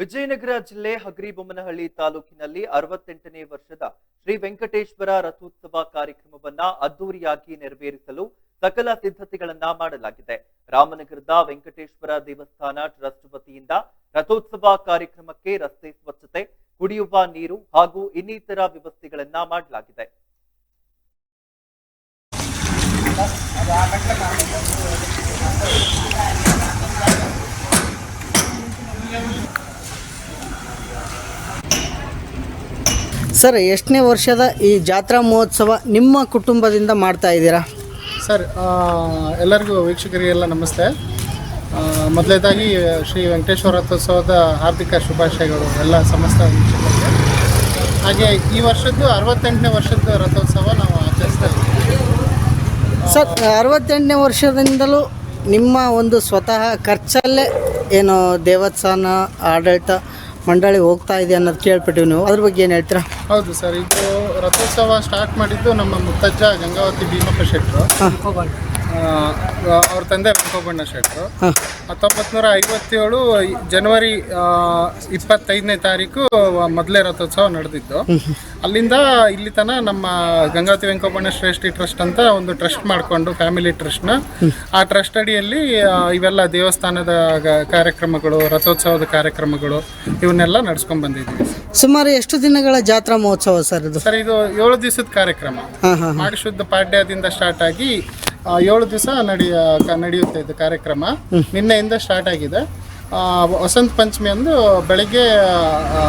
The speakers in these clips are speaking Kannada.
ವಿಜಯನಗರ ಜಿಲ್ಲೆ ಹಗರಿಬೊಮ್ಮನಹಳ್ಳಿ ತಾಲೂಕಿನಲ್ಲಿ ಅರವತ್ತೆಂಟನೇ ವರ್ಷದ ಶ್ರೀ ವೆಂಕಟೇಶ್ವರ ರಥೋತ್ಸವ ಕಾರ್ಯಕ್ರಮವನ್ನ ಅದ್ದೂರಿಯಾಗಿ ನೆರವೇರಿಸಲು ಸಕಲ ಸಿದ್ಧತೆಗಳನ್ನ ಮಾಡಲಾಗಿದೆ. ರಾಮನಗರದ ವೆಂಕಟೇಶ್ವರ ದೇವಸ್ಥಾನ ಟ್ರಸ್ಟ್ ವತಿಯಿಂದ ರಥೋತ್ಸವ ಕಾರ್ಯಕ್ರಮಕ್ಕೆ ರಸ್ತೆ ಸ್ವಚ್ಛತೆ, ಕುಡಿಯುವ ನೀರು ಹಾಗೂ ಇನ್ನಿತರ ವ್ಯವಸ್ಥೆಗಳನ್ನ ಮಾಡಲಾಗಿದೆ. ಸರ್ ಎಷ್ಟನೇ ವರ್ಷದ ಈ ಜಾತ್ರಾ ಮಹೋತ್ಸವ ನಿಮ್ಮ ಕುಟುಂಬದಿಂದ ಮಾಡ್ತಾ ಇದ್ದೀರಾ? ಸರ್ ಎಲ್ಲರಿಗೂ ವೀಕ್ಷಕರಿಗೆಲ್ಲ ನಮಸ್ತೆ. ಮೊದಲೇದಾಗಿ ಶ್ರೀ ವೆಂಕಟೇಶ್ವರ ರಥೋತ್ಸವದ ಹಾರ್ದಿಕ ಶುಭಾಶಯಗಳು ಎಲ್ಲ ಸಮಸ್ತ ವೀಕ್ಷಕರಿಗೆ. ಹಾಗೆ ಈ ವರ್ಷದ್ದು ಅರವತ್ತೆಂಟನೇ ವರ್ಷದ ರಥೋತ್ಸವ ನಾವು ಆಚರಿಸ್ತಾ ಇದ್ದೀವಿ. ಸರ್ ಅರವತ್ತೆಂಟನೇ ವರ್ಷದಿಂದಲೂ ನಿಮ್ಮ ಒಂದು ಸ್ವತಃ ಖರ್ಚಲ್ಲೇ ಏನು ದೇವಸ್ಥಾನ ಆಡಳಿತ ಮಂಡಳಿ ಹೋಗ್ತಾ ಇದೆ ಅನ್ನೋದು ಕೇಳ್ಬಿಟ್ಟಿವಿ ನೀವು. ಅದ್ರ ಬಗ್ಗೆ ಏನು ಹೇಳ್ತೀರಾ? ಹೌದು ಸರ್ ಇದು ರಥೋತ್ಸವ ಸ್ಟಾರ್ಟ್ ಮಾಡಿದ್ದು ನಮ್ಮ ಮುತ್ತಜ್ಜ ಗಂಗಾವತಿ ಭೀಮಪ್ಪ ಶೆಟ್ಟರು ಅವ್ರ ತಂದೆ ವೆಂಕೋಬಣ್ಣ ಶೆಟ್ಟರು ಹತ್ತೊಂಬತ್ತು ನೂರ ಐವತ್ತೇಳು ಜನವರಿ ಇಪ್ಪತ್ತೈದನೇ ತಾರೀಕು ಮೊದಲೇ ರಥೋತ್ಸವ ನಡೆದಿತ್ತು. ಅಲ್ಲಿಂದ ಇಲ್ಲಿ ತನ ನಮ್ಮ ಗಂಗಾವತಿ ವೆಂಕಟಣ್ಣ ಶ್ರೇಷ್ಠಿ ಟ್ರಸ್ಟ್ ಅಂತ ಒಂದು ಟ್ರಸ್ಟ್ ಮಾಡಿಕೊಂಡು ಫ್ಯಾಮಿಲಿ ಟ್ರಸ್ಟ್ನ ಆ ಟ್ರಸ್ಟ್ ಅಡಿಯಲ್ಲಿ ಇವೆಲ್ಲ ದೇವಸ್ಥಾನದ ಕಾರ್ಯಕ್ರಮಗಳು ರಥೋತ್ಸವದ ಕಾರ್ಯಕ್ರಮಗಳು ಇವನ್ನೆಲ್ಲ ನಡ್ಸ್ಕೊಂಡ್ ಬಂದಿದ್ದೀವಿ. ಸುಮಾರು ಎಷ್ಟು ದಿನಗಳ ಜಾತ್ರಾ ಮಹೋತ್ಸವ ಸರ್ ಇದು? ಸರ್ ಇದು ಏಳು ದಿವಸದ ಕಾರ್ಯಕ್ರಮ. ಮಾಡಿಶುದ್ಧ ಪಾಡ್ಯದಿಂದ ಸ್ಟಾರ್ಟ್ ಆಗಿ ಏಳು ದಿವಸ ನಡೆಯ ಕ- ನಡೆಯುತ್ತೆ ಇದು ಕಾರ್ಯಕ್ರಮ. ನಿನ್ನೆಯಿಂದ ಸ್ಟಾರ್ಟ್ ಆಗಿದೆ. ಆ, ವಸಂತ ಪಂಚಮಿ ಅಂದು ಬೆಳಿಗ್ಗೆ ಆ,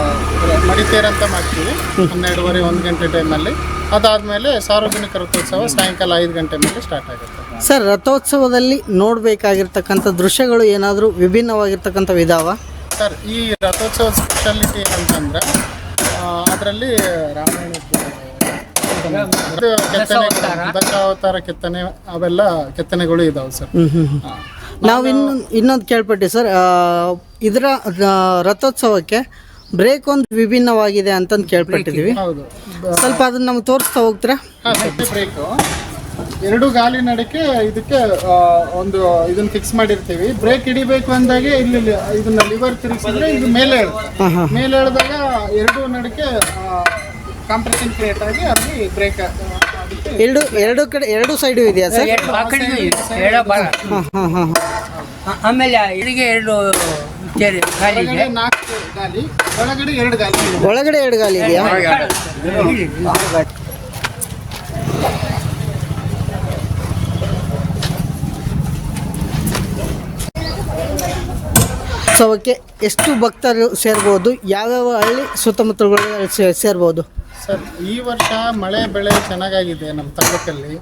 ಮಡಿತೇರ್ ಅಂತ ಮಾಡ್ತೀವಿ ಹನ್ನೆರಡುವರೆ ಒಂದು ಗಂಟೆ ಟೈಮಲ್ಲಿ ಅದಾದಮೇಲೆ ಸಾರ್ವಜನಿಕ ರಥೋತ್ಸವ ಸಾಯಂಕಾಲ ಐದು ಗಂಟೆ ಮೇಲೆ ಸ್ಟಾರ್ಟ್ ಆಗುತ್ತೆ. ಸರ್ ರಥೋತ್ಸವದಲ್ಲಿ ನೋಡಬೇಕಾಗಿರ್ತಕ್ಕಂಥ ದೃಶ್ಯಗಳು ಏನಾದರೂ ವಿಭಿನ್ನವಾಗಿರ್ತಕ್ಕಂಥ ಇದಾವ ಸರ್ ಈ ರಥೋತ್ಸವ ಸ್ಪೆಷಾಲಿಟಿ ಏನಂತಂದ್ರೆ ಅದರಲ್ಲಿ ಕೆತ್ತನೆ ದಶಾವತಾರ ಕೆತ್ತನೆ ಅವೆಲ್ಲ ಕೆತ್ತನೆಗಳು ಇದಾವೆ ಸರ್. ನಾವು ಇನ್ನೊಂದು ಇನ್ನೊಂದು ಕೇಳ್ಪಟ್ಟಿ ಸರ್ ಇದರ ರಥೋತ್ಸವಕ್ಕೆ ಬ್ರೇಕ್ ಒಂದು ವಿಭಿನ್ನವಾಗಿದೆ ಅಂತಂದು ಕೇಳ್ಪಟ್ಟಿದ್ದೀವಿ ಹೌದು. ಸ್ವಲ್ಪ ಅದನ್ನ ನಮ್ಗೆ ತೋರಿಸ್ತಾ ಹೋಗ್ತೀರಾ? ಬ್ರೇಕು ಎರಡು ಗಾಲಿ ನಡಕ್ಕೆ ಇದಕ್ಕೆ ಒಂದು ಇದನ್ನ ಫಿಕ್ಸ್ ಮಾಡಿರ್ತೀವಿ. ಬ್ರೇಕ್ ಹಿಡಿಬೇಕು ಅಂದಾಗ ಇಲ್ಲಿ ಇದನ್ನ ಲಿವರ್ ತಿರುಗಿಸಿದ್ರೆ ಇದು ಮೇಲೆ ಮೇಲೆ ಎಳೆದಾಗ ಎರಡು ನಡಕ್ಕೆ ಕಾಂಪ್ರೆಷನ್ ಕ್ರಿಯೇಟ್ ಆಗಿ ಅಲ್ಲಿ ಬ್ರೇಕ್ ಎರಡು ಎರಡು ಕಡೆ ಎರಡು ಸೈಡು ಇದೆಯಾ ಸರ್ ಆ ಕಡೆನೂ ಇದೆ. ಎಡ ಬಲ ಹಾಂ ಹಾಂ ಹಾಂ ಆ- ಆಮೇಲೆ ಇಲ್ಲಿಗೆ ಎರಡು ಚೇರಿ ಖಾಲಿ ಇದೆ ನಾಲ್ಕು ಗಾಲಿ ಒಳಗಡೆ ಎರಡು ಗಾಲಿ ಒಳಗಡೆ ಎರಡು ಗಾಲಿ ಇದೆಯಾ? ಉತ್ಸವಕ್ಕೆ ಎಷ್ಟು ಭಕ್ತರು ಸೇರ್ಬೋದು? ಯಾವ್ಯಾವ ಹಳ್ಳಿ ಸುತ್ತಮುತ್ತಲುಗಳು ಸೇ- ಸೇರ್ಬೋದು? ಸರ್ ಈ ವರ್ಷ ಮಳೆ ಬೆಳೆ ಚೆನ್ನಾಗಾಗಿದೆ ನಮ್ಮ ತಾಲೂಕಲ್ಲಿ.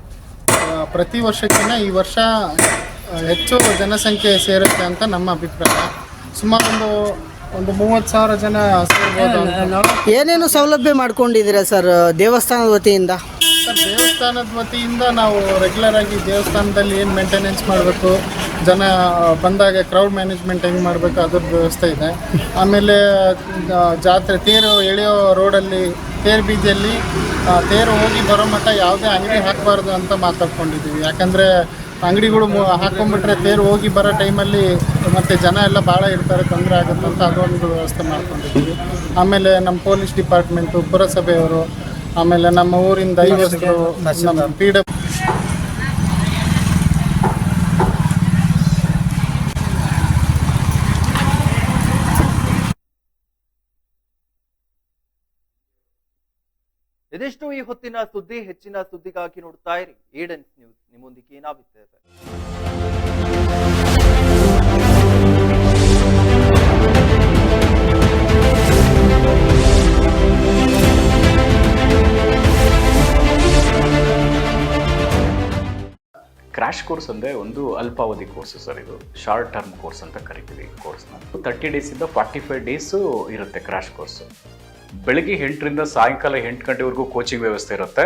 ಪ್ರತಿ ವರ್ಷಕ್ಕಿಂತ ಈ ವರ್ಷ ಹೆಚ್ಚು ಜನಸಂಖ್ಯೆ ಸೇರುತ್ತೆ ಅಂತ ನಮ್ಮ ಅಭಿಪ್ರಾಯ. ಸುಮಾರು ಒಂದು ಒಂದು ಮೂವತ್ತು ಸಾವಿರ ಜನ ಸೇರ್ಬೋದು ಏನೇನು ಸೌಲಭ್ಯ ಮಾಡ್ಕೊಂಡಿದ್ದೀರಾ ಸರ್ ದೇವಸ್ಥಾನದ ವತಿಯಿಂದ? ಸರ್ ದೇವಸ್ಥಾನದ ವತಿಯಿಂದ ನಾವು ರೆಗ್ಯುಲರ್ ಆಗಿ ದೇವಸ್ಥಾನದಲ್ಲಿ ಏನು ಮೇಂಟೆನೆನ್ಸ್ ಮಾಡಬೇಕು ಜನ ಬಂದಾಗ ಕ್ರೌಡ್ ಮ್ಯಾನೇಜ್ಮೆಂಟ್ ಹೆಂಗೆ ಮಾಡಬೇಕು ಅದ್ರ ವ್ಯವಸ್ಥೆ ಇದೆ. ಆಮೇಲೆ ಜಾತ್ರೆ ತೇರು ಎಳೆಯೋ ರೋಡಲ್ಲಿ ತೇರು ಬೀದಿಯಲ್ಲಿ ತೇರು ಹೋಗಿ ಬರೋ ಮಟ್ಟ ಯಾವುದೇ ಅಂಗಡಿ ಹಾಕಬಾರ್ದು ಅಂತ ಮಾತಾಡ್ಕೊಂಡಿದ್ದೀವಿ ಯಾಕಂದರೆ ಅಂಗಡಿಗಳು ಹಾಕೊಂಡ್ಬಿಟ್ರೆ ತೇರು ಹೋಗಿ ಬರೋ ಟೈಮಲ್ಲಿ ಮತ್ತು ಜನ ಎಲ್ಲ ಭಾಳ ಇರ್ತಾರೆ ತೊಂದರೆ ಆಗುತ್ತೆ ಅಂತ ಅದೊಂದು ವ್ಯವಸ್ಥೆ ಮಾಡ್ಕೊಂಡಿದ್ದೀವಿ ಆಮೇಲೆ ನಮ್ಮ ಪೊಲೀಸ್ ಡಿಪಾರ್ಟ್ಮೆಂಟು ಪುರಸಭೆಯವರು ಆಮೇಲೆ ನಮ್ಮ ಊರಿನ ಐವತ್ತು ನಮ್ಮ ಪಿ ಡಬ್ಲ್ಯೂ ಇದಿಷ್ಟು ಈ ಹೊತ್ತಿನ ಸುದ್ದಿ, ಹೆಚ್ಚಿನ ಸುದ್ದಿಗಾಗಿ ನೋಡ್ತಾ ಇರಿ. ಏಡೆನ್ಸ್ ನ್ಯೂಸ್ ನಿಮ್ಮೊಂದಿಗೆ ನಾವಿದ್ದೇವೆ ಕ್ರಾಶ್ ಕೋರ್ಸ್ ಅಂದರೆ ಒಂದು ಅಲ್ಪಾವಧಿ ಕೋರ್ಸ್ ಸರ್ ಇದು. ಶಾರ್ಟ್ ಟರ್ಮ್ ಕೋರ್ಸ್ ಅಂತ ಕರಿತೀವಿ ಕೋರ್ಸ್ನ ತರ್ಟಿ ಡೇಸಿಂದ ಫಾರ್ಟಿ ಫೈವ್ ಡೇಸು ಇರುತ್ತೆ ಕ್ರಾಶ್ ಕೋರ್ಸು ಬೆಳಗ್ಗೆ ಎಂಟರಿಂದ ಸಾಯಂಕಾಲ ಎಂಟು ಗಂಟೆವರೆಗೂ ಕೋಚಿಂಗ್ ವ್ಯವಸ್ಥೆ ಇರುತ್ತೆ.